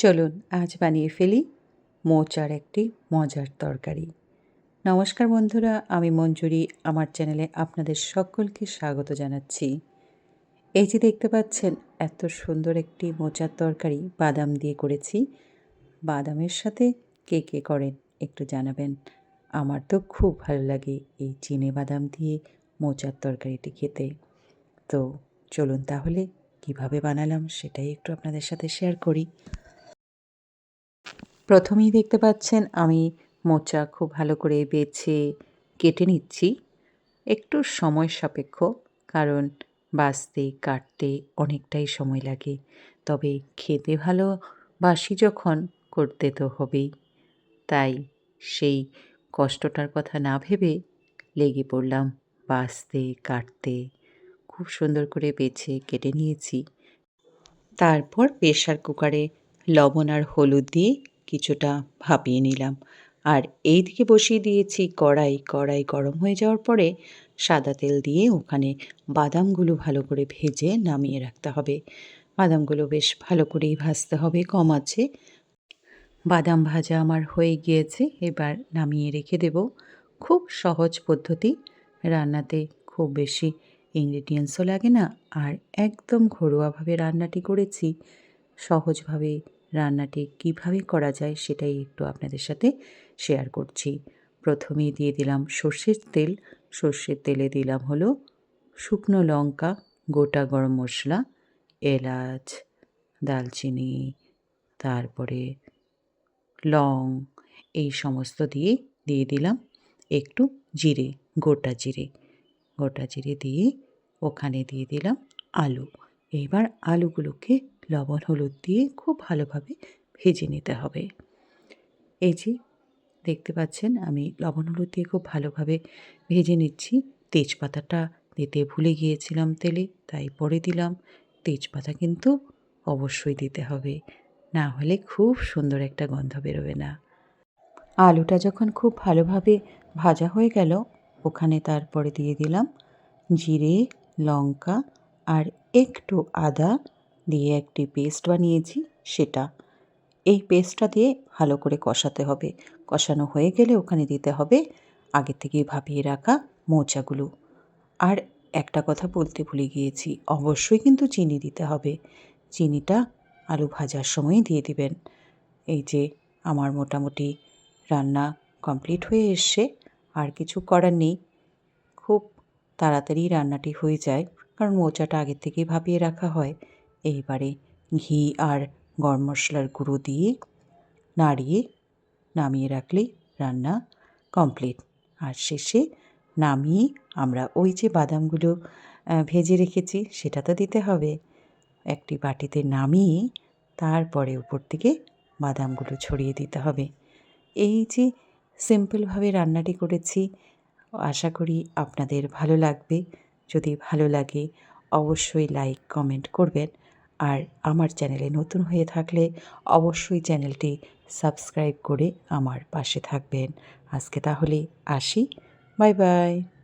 চলুন, আজ বানিয়ে ফেলি মোচার একটি মজার তরকারি। নমস্কার বন্ধুরা, আমি মঞ্জুরি, আমার চ্যানেলে আপনাদের সকলকে স্বাগত জানাচ্ছি। এই যে দেখতে পাচ্ছেন, এত সুন্দর একটি মোচার তরকারি বাদাম দিয়ে করেছি। বাদামের সাথে কে কে করেন একটু জানাবেন। আমার তো খুব ভালো লাগে এই চিনে বাদাম দিয়ে মোচার তরকারিটি খেতে। তো চলুন তাহলে কীভাবে বানালাম সেটাই একটু আপনাদের সাথে শেয়ার করি। প্রথমেই দেখতে পাচ্ছেন আমি মোচা খুব ভালো করে বেছে কেটে নিচ্ছি। একটু সময় সাপেক্ষ, কারণ বাছতে কাটতে অনেকটাই সময় লাগে। তবে খেতে ভালো বাসি যখন করতে তো হবেই। তাই সেই কষ্টটার কথা না ভেবে লেগে পড়লাম বাছতে কাটতে। খুব সুন্দর করে বেছে কেটে নিয়েছি। তারপর প্রেশার কুকারে লবণ আর হলুদ দিয়ে কিছুটা ভাপিয়ে নিলাম। আর এই দিকে বসিয়ে দিয়েছি কড়াই। কড়াই গরম হয়ে যাওয়ার পরে সাদা তেল দিয়ে ওখানে বাদামগুলো ভালো করে ভেজে নামিয়ে রাখতে হবে। বাদামগুলো বেশ ভালো করেই ভাজতে হবে, কম আছে। বাদাম ভাজা আমার হয়ে গিয়েছে, এবার নামিয়ে রেখে দেব। খুব সহজ পদ্ধতি, রান্নাতে খুব বেশি ইনগ্রিডিয়েন্টসও লাগে না। আর একদম ঘরোয়াভাবে রান্নাটি করেছি, সহজভাবে রান্নাটি কীভাবে করা যায় সেটাই একটু আপনাদের সাথে শেয়ার করছি। প্রথমেই দিয়ে দিলাম সর্ষের তেল। সর্ষের তেলে দিলাম হলো শুকনো লঙ্কা, গোটা গরম মশলা, এলাচ দালচিনি তারপরে লং, এই সমস্ত দিয়ে দিয়ে দিলাম একটু জিরে, গোটা জিরে। গোটা জিরে দিয়ে ওখানে দিয়ে দিলাম আলু। এইবার আলুগুলোকে লবণ, হলুদ দিয়ে খুব ভালোভাবে ভেজে নিতে হবে। এই যে দেখতে পাচ্ছেন, আমি লবণ, হলুদ দিয়ে খুব ভালোভাবে ভেজে নিচ্ছি। তেজপাতাটা দিতে ভুলে গিয়েছিলাম তেলে, তাই পরে দিলাম। তেজপাতা কিন্তু অবশ্যই দিতে হবে, না হলে খুব সুন্দর একটা গন্ধ বেরোবে না। আলুটা যখন খুব ভালোভাবে ভাজা হয়ে গেল, ওখানে তারপরে দিয়ে দিলাম জিরে, লঙ্কা আর একটু আদা দিয়ে একটি পেস্ট বানিয়েছি, সেটা। এই পেস্টটা দিয়ে ভালো করে কষাতে হবে। কষানো হয়ে গেলে ওখানে দিতে হবে আগে থেকে ভাপিয়ে রাখা মোচাগুলো। আর একটা কথা বলতে ভুলে গিয়েছি, অবশ্যই কিন্তু চিনি দিতে হবে। চিনিটা আলু ভাজার সময় দিয়ে দিবেন। এই যে আমার মোটামুটি রান্না কমপ্লিট হয়ে এসছে, আর কিছু করার নেই। খুব তাড়াতাড়ি রান্নাটি হয়ে যায়, কারণ মোচাটা আগের থেকেই ভাপিয়ে রাখা হয়। এইবারে ঘি আর গরম মশলার গুঁড়ো দিয়ে নাড়িয়ে নামিয়ে রাখলেই রান্না কমপ্লিট আর শেষে নামিয়ে আমরা ওই যে বাদামগুলো ভেজে রেখেছি সেটা তো দিতে হবে। একটি বাটিতে নামিয়ে তারপরে উপর থেকে বাদামগুলো ছড়িয়ে দিতে হবে। এই যে সিম্পলভাবে রান্নাটি করেছি, আশা করি আপনাদের ভালো লাগবে। যদি ভালো লাগে, অবশ্যই লাইক কমেন্ট করবেন। আর আমার চ্যানেলে নতুন হয়ে থাকলে অবশ্যই চ্যানেলটি সাবস্ক্রাইব করে আমার পাশে থাকবেন। আজকে তাহলে আসি। Bye bye.